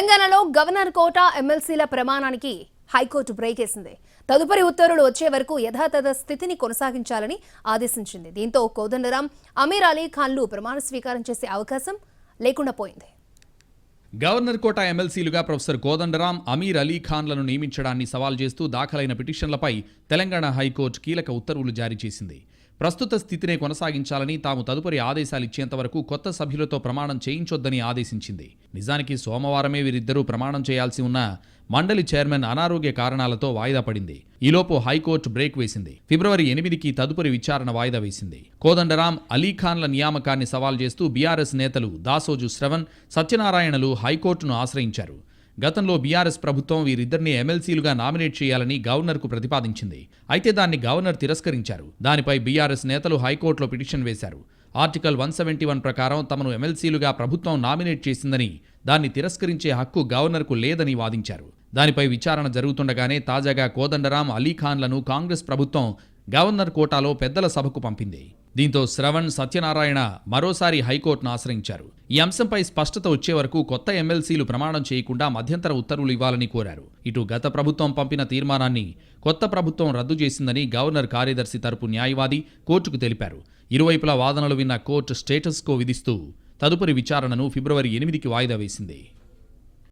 తెలంగాణలో governor quota ఎమ్మెల్సీల ప్రమాణానికి హైకోర్టు బ్రేక్ వేసింది తదుపరి ఉత్తర్వులు వచ్చే వరకు యథాతథ స్థితిని కొనసాగించాలని ఆదేశించింది. దీంతో కోదండరాం అమీర్ అలీ ఖాన్లు ప్రమాణ స్వీకారం చేసే అవకాశం లేకుండా పోయింది. గవర్నర్ కోట ఎమ్మెల్సీలుగా ప్రొఫెసర్ కోదండరాం అమీర్ అలీ ఖాన్లను నియమించడాన్ని సవాల్ చేస్తూ దాఖలైన పిటిషన్లపై తెలంగాణ హైకోర్టు కీలక ఉత్తర్వులు జారీ చేసింది. ప్రస్తుత స్థితినే కొనసాగించాలని తాము తదుపరి ఆదేశాలు ఇచ్చేంత వరకు కొత్త సభ్యులతో ప్రమాణం చేయించొద్దని ఆదేశించింది. నిజానికి సోమవారమే వీరిద్దరూ ప్రమాణం చేయాల్సి ఉన్న మండలి చైర్మన్ అనారోగ్య కారణాలతో వాయిదా పడింది. ఈలోపు హైకోర్టు బ్రేక్ వేసింది. ఫిబ్రవరి ఎనిమిదికి తదుపరి విచారణ వాయిదా వేసింది. కోదండరాం అలీఖాన్ల నియామకాన్ని సవాల్ చేస్తూ బీఆర్ఎస్ నేతలు దాసోజు శ్రవణ్ సత్యనారాయణలు హైకోర్టును ఆశ్రయించారు. గతంలో బీఆర్ఎస్ ప్రభుత్వం వీరిద్దరిని ఎమ్మెల్సీలుగా నామినేట్ చేయాలని గవర్నర్కు ప్రతిపాదించింది. అయితే దాన్ని గవర్నర్ తిరస్కరించారు. దానిపై బీఆర్ఎస్ నేతలు హైకోర్టులో పిటిషన్ వేశారు. ఆర్టికల్ వన్ సెవెంటీ వన్ ప్రకారం తమను ఎమ్మెల్సీలుగా ప్రభుత్వం నామినేట్ చేసిందని దాన్ని తిరస్కరించే హక్కు గవర్నర్కు లేదని వాదించారు. దానిపై విచారణ జరుగుతుండగానే తాజాగా కోదండరాం అలీఖాన్లను కాంగ్రెస్ ప్రభుత్వం గవర్నర్ కోటాలో పెద్దల సభకు పంపింది. దీంతో శ్రవణ్ సత్యనారాయణ మరోసారి హైకోర్టును ఆశ్రయించారు. ఈ అంశంపై స్పష్టత వచ్చే వరకు కొత్త ఎమ్మెల్సీలు ప్రమాణం చేయకుండా మధ్యంతర ఉత్తర్వులు ఇవ్వాలని కోరారు. ఇటు గత ప్రభుత్వం పంపిన తీర్మానాన్ని కొత్త ప్రభుత్వం రద్దు చేసిందని గవర్నర్ కార్యదర్శి తరపు న్యాయవాది కోర్టుకు తెలిపారు. ఇరువైపులా వాదనలు విన్న కోర్టు స్టేటస్కో విధిస్తూ తదుపరి విచారణను ఫిబ్రవరి ఎనిమిదికి వాయిదా వేసింది.